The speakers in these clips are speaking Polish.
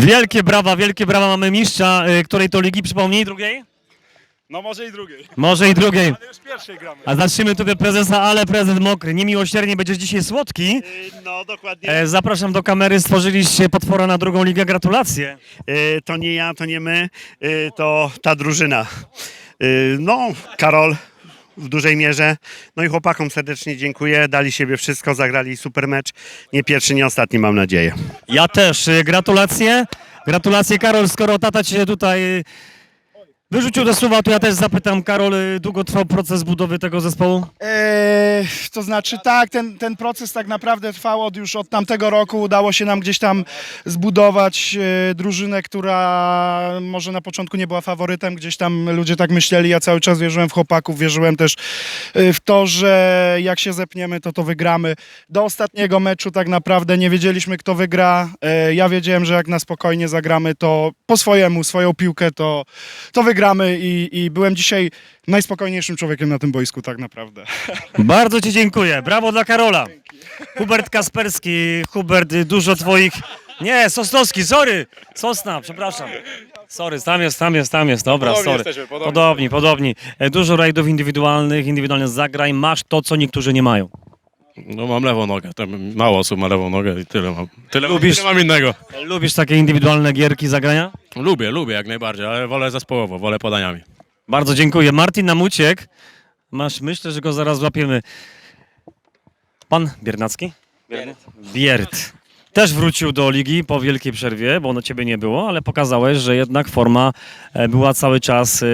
Wielkie brawa, wielkie brawa mamy mistrza, y, której to ligi przypomnij, drugiej? No może i drugiej. Może i drugiej. Ale już pierwszej gramy. A zatrzymy tutaj prezesa, ale prezes mokry. Niemiłosiernie będziesz dzisiaj słodki. No dokładnie. E, zapraszam do kamery, stworzyliście potwora na drugą ligę, gratulacje. E, to nie ja, to nie my, to ta drużyna. No, Karol w dużej mierze. No i chłopakom serdecznie dziękuję. Dali siebie wszystko, zagrali super mecz. Nie pierwszy, nie ostatni, mam nadzieję. Ja też, y, gratulacje. Gratulacje Karol, skoro tata cię tutaj wyrzucił do słowa, to ja też zapytam, Karol, y, długo trwał proces budowy tego zespołu? Eee, to znaczy tak, ten, ten proces tak naprawdę trwał od już od tamtego roku. Udało się nam gdzieś tam zbudować e, drużynę, która może na początku nie była faworytem, gdzieś tam ludzie tak myśleli. Ja cały czas wierzyłem w chłopaków, wierzyłem też e, w to, że jak się zepniemy, to to wygramy. Do ostatniego meczu tak naprawdę nie wiedzieliśmy, kto wygra. E, ja wiedziałem, że jak na spokojnie zagramy, to po swojemu, swoją piłkę, to, to wygramy i, i byłem dzisiaj najspokojniejszym człowiekiem na tym boisku tak naprawdę. Bardzo ci dziękuję, brawo dla Karola. Hubert Kasperski, Hubert, dużo twoich... Nie, Sosnowski, sorry, Sosna, przepraszam. Sorry, tam jest, tam jest, tam jest, dobra, Podobni sorry. jesteśmy, podobni. podobni, podobni. E, Dużo rajdów indywidualnych, indywidualnych zagrań, masz to, co niektórzy nie mają. No mam lewą nogę, tam mało osób ma lewą nogę i tyle mam. Tyle, Lubisz- tyle mam innego. Lubisz takie indywidualne gierki, zagrania? Lubię, lubię jak najbardziej, ale wolę zespołowo, wolę podaniami. Bardzo dziękuję. Martin nam uciekł. Masz, myślę, że go zaraz złapiemy. Pan Biernacki? Biert. Też wrócił do ligi po wielkiej przerwie, bo na ciebie nie było, ale pokazałeś, że jednak forma e, była cały czas e,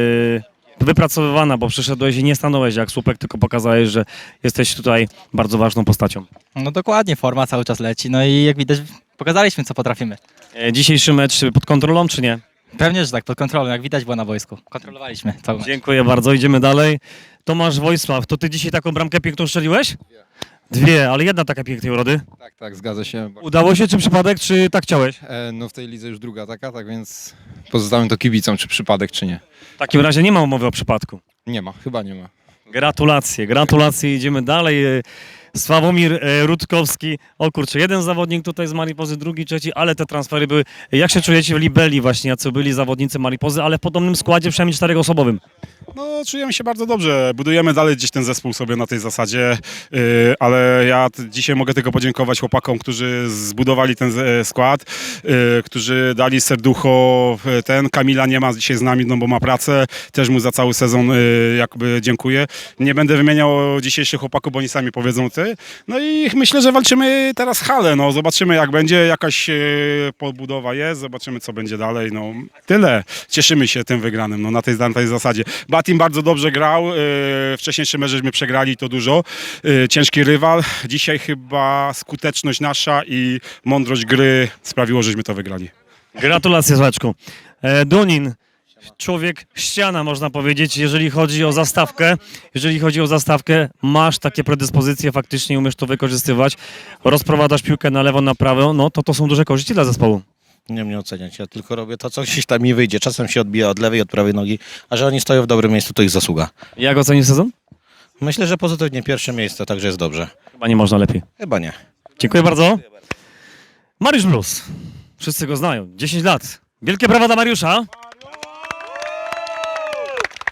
wypracowywana, bo przyszedłeś i nie stanąłeś jak słupek, tylko pokazałeś, że jesteś tutaj bardzo ważną postacią. No dokładnie, forma cały czas leci, no i jak widać pokazaliśmy co potrafimy. E, Dzisiejszy mecz pod kontrolą, czy nie? Pewnie, że tak, pod kontrolą, jak widać było na wojsku. Kontrolowaliśmy cały mecz. Dziękuję bardzo, idziemy dalej. Tomasz Wojsław, to ty dzisiaj taką bramkę piękną strzeliłeś? Dwie, ale jedna taka pięknej urody. Tak, tak, zgadza się. Udało się, czy przypadek, czy tak chciałeś? E, no w tej lidze już druga taka, tak więc pozostałem to kibicom, czy przypadek, czy nie. W takim razie nie ma umowy o przypadku. Nie ma, chyba nie ma. Gratulacje, gratulacje, idziemy dalej. E, Sławomir e, Rutkowski. O kurczę, jeden zawodnik tutaj z Maripozy, drugi, trzeci, ale te transfery były. Jak się czujecie w Libeli właśnie, jacy byli zawodnicy Maripozy, ale w podobnym składzie, przynajmniej czterech-osobowym? No, czujemy się bardzo dobrze. Budujemy dalej gdzieś ten zespół sobie na tej zasadzie, yy, ale ja dzisiaj mogę tylko podziękować chłopakom, którzy zbudowali ten z- skład, yy, którzy dali serducho. yy, Ten Kamila nie ma dzisiaj z nami, no bo ma pracę. Też mu za cały sezon yy, jakby dziękuję. Nie będę wymieniał dzisiejszych chłopaków, bo oni sami powiedzą ty. No i myślę, że walczymy teraz halę. No, zobaczymy jak będzie. Jakaś yy, podbudowa jest, zobaczymy co będzie dalej. No, tyle. Cieszymy się tym wygranym no, na, tej, na tej zasadzie. Batim bardzo dobrze grał. Yy, wcześniejszy mecz żeśmy przegrali to dużo. Yy, ciężki rywal. Dzisiaj chyba skuteczność nasza i mądrość gry sprawiło, żeśmy to wygrali. Gratulacje, Złeczku. E, Dunin, człowiek ściana, można powiedzieć, jeżeli chodzi o zastawkę. Jeżeli chodzi o zastawkę, masz takie predyspozycje, faktycznie umiesz to wykorzystywać. Rozprowadzasz piłkę na lewo, na prawo, no to to są duże korzyści dla zespołu. Nie mnie oceniać, ja tylko robię to, co gdzieś tam mi wyjdzie. Czasem się odbija od lewej, od prawej nogi, a że oni stoją w dobrym miejscu, to ich zasługa. Jak ocenisz sezon? Myślę, że pozytywnie pierwsze miejsce, także jest dobrze. Chyba nie można lepiej. Chyba nie. Dziękuję bardzo. Mariusz Blues. Wszyscy go znają. 10 lat. Wielkie brawa dla Mariusza.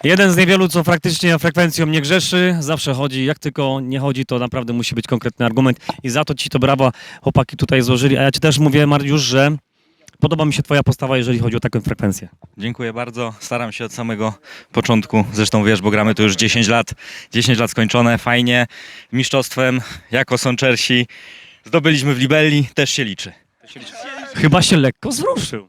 Jeden z niewielu, co praktycznie frekwencją nie grzeszy, zawsze chodzi. Jak tylko nie chodzi, to naprawdę musi być konkretny argument. I za to ci to brawa chłopaki tutaj złożyli. A ja ci też mówię, Mariusz, że podoba mi się twoja postawa, jeżeli chodzi o taką frekwencję. Dziękuję bardzo. Staram się od samego początku. Zresztą wiesz, bo gramy tu już 10 lat. 10 lat skończone, fajnie. Mistrzostwem jako Sonczersi zdobyliśmy w Libelli, też się liczy. Chyba się lekko wzruszył.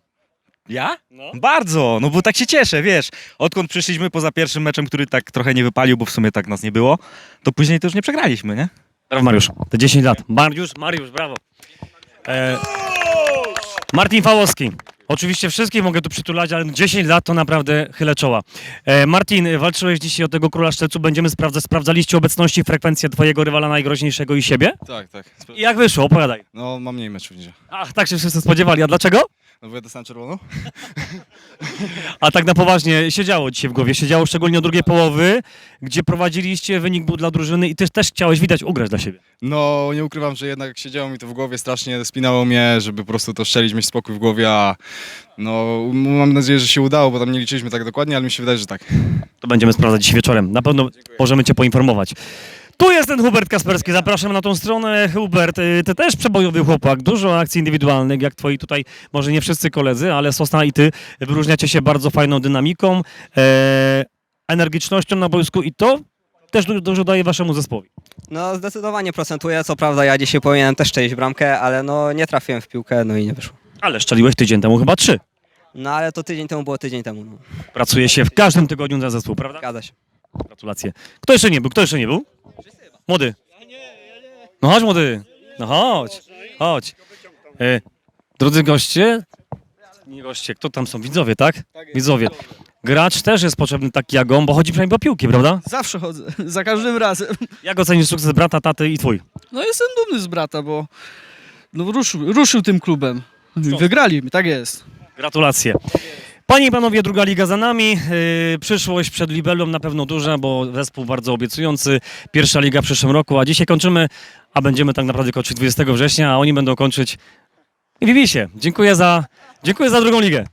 Ja? No. Bardzo, no bo tak się cieszę, wiesz. Odkąd przyszliśmy poza pierwszym meczem, który tak trochę nie wypalił, bo w sumie tak nas nie było, to później to już nie przegraliśmy, nie? Brawo Mariusz, te 10 lat. Mariusz, Mariusz, brawo. E, Martin Fałowski. Oczywiście wszystkich mogę tu przytulać, ale 10 lat to naprawdę chylę czoła. E, Martin, walczyłeś dzisiaj o tego króla szczecu. Będziemy sprawdzać, sprawdzaliście obecność i frekwencję twojego rywala najgroźniejszego i siebie? Tak, tak. I jak wyszło? Opowiadaj. No mam mniej meczów niż. Ach, tak się wszyscy spodziewali. A dlaczego? No bo ja dostałem czerwoną? A tak na poważnie, siedziało dzisiaj w głowie, siedziało szczególnie od drugiej połowy, gdzie prowadziliście, wynik był dla drużyny i też, też chciałeś widać ugrać dla siebie. No nie ukrywam, że jednak siedziało mi to w głowie, strasznie spinało mnie, żeby po prostu to strzelić, mieć spokój w głowie, a no mam nadzieję, że się udało, bo tam nie liczyliśmy tak dokładnie, ale mi się wydaje, że tak. To będziemy sprawdzać dzisiaj wieczorem. Na pewno możemy Cię poinformować. Tu jest ten Hubert Kasperski, zapraszam na tą stronę. Hubert, y, Ty też przebojowy chłopak, dużo akcji indywidualnych, jak Twoi tutaj, może nie wszyscy koledzy, ale Sosna i Ty wyróżniacie się bardzo fajną dynamiką, e, energicznością na boisku i to też du- dużo daje Waszemu zespołowi. No zdecydowanie procentuje, co prawda ja dzisiaj powinienem też strzelić bramkę, ale no nie trafiłem w piłkę, no i nie wyszło. Ale szczeliłeś tydzień temu chyba trzy. No ale to tydzień temu było tydzień temu, no. Pracuje się w każdym tygodniu za zespół, prawda? Zgadza się. Gratulacje. Kto jeszcze nie był? Kto jeszcze nie był? Młody. No chodź młody. No chodź. Chodź. E, drodzy goście. Nie goście, kto tam są? Widzowie, tak? Widzowie. Gracz też jest potrzebny taki jak on, bo chodzi przynajmniej o piłki, prawda? Zawsze chodzę, za każdym razem. Jak ocenisz sukces brata, taty i twój? No jestem dumny z brata, bo no, ruszył, ruszył tym klubem. Wygrali, tak jest. Gratulacje. Panie i panowie, druga liga za nami. Yy, przyszłość przed Libellą na pewno duża, bo zespół bardzo obiecujący. Pierwsza liga w przyszłym roku, a dzisiaj kończymy, a będziemy tak naprawdę kończyć 20 września, a oni będą kończyć w Ibisie. Dziękuję za, dziękuję za drugą ligę.